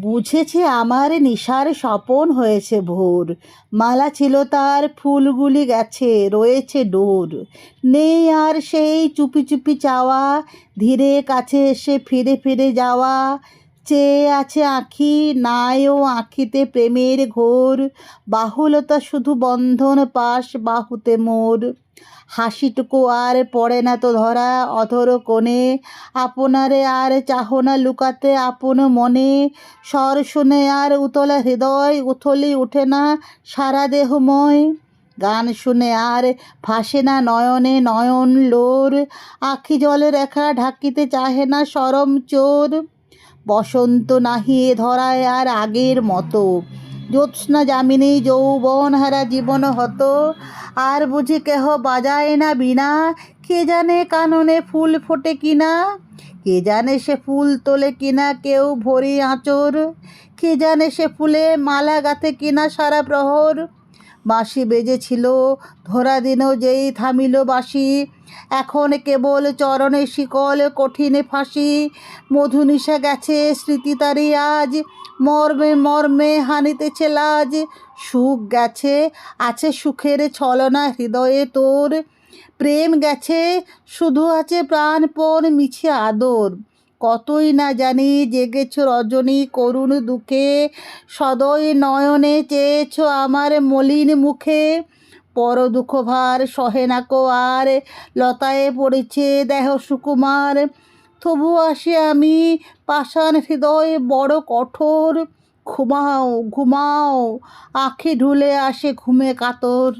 বুঝেছে আমার নিশার স্বপন হয়েছে ভোর। মালা ছিল তার, ফুলগুলি গেছে, রয়েছে ডোর। নেই আর সেই চুপি চুপি চাওয়া, ধীরে কাছে এসে ফিরে ফিরে যাওয়া। চেয়ে আছে আঁখি, নাই ও আঁখিতে প্রেমের ঘোর। বাহুলতা শুধু বন্ধন পাশ বাহুতে মোর। হাসিটুকু আর পড়ে না তো ধরা অধর কোণে। আপনারে আর চাহনা লুকাতে আপন মনে। স্বর শুনে আর উতলা হৃদয়, উথলি ওঠে না সারা দেহময়। গান শুনে আর ভাসে না নয়নে নয়ন লোর। আখি জলে রেখা ঢাকিতে চাহে না সরম চোর। বসন্ত নাহিয়ে ধরায় আর আগের মতো। জ্যোৎস্না যামিনী যৌবন হারা জীবন হতো। আর বুঝি কেহ বাজায় না বিনা কে জানে কাননে ফুল ফোটে কিনা? কে জানে সে ফুল তোলে কিনা কেউ ভরি আঁচর? কে জানে সে ফুলে মালা গাঁথে কিনা সারা প্রহর? বাঁশি বেজেছিল, ধরা দিনও যেই থামিল বাঁশি। এখন কেবল চরণে শিকল, কঠিনে ফাঁসি। মধুনিশা গেছে স্মৃতি তারি আজ। মর্মে মর্মে হানিতেছে লাজ। সুখ গেছে, আছে সুখের ছলনা হৃদয়ে তোর। প্রেম গেছে, শুধু আছে প্রাণপণ, মিছে আদর। কতই না জানি জেগেছ রজনী করুণ দুঃখে। সদয় নয়নে চেয়েছ আমার মলিন মুখে। পর দুঃখ ভার সহে না কো আর, লতায় পড়েছে দেহ সুকুমার। তবু আসি আমি পাষাণ হৃদয় বড় কঠোর। ঘুমাও ঘুমাও, আখি ঢুলে আসে ঘুমে কাতর।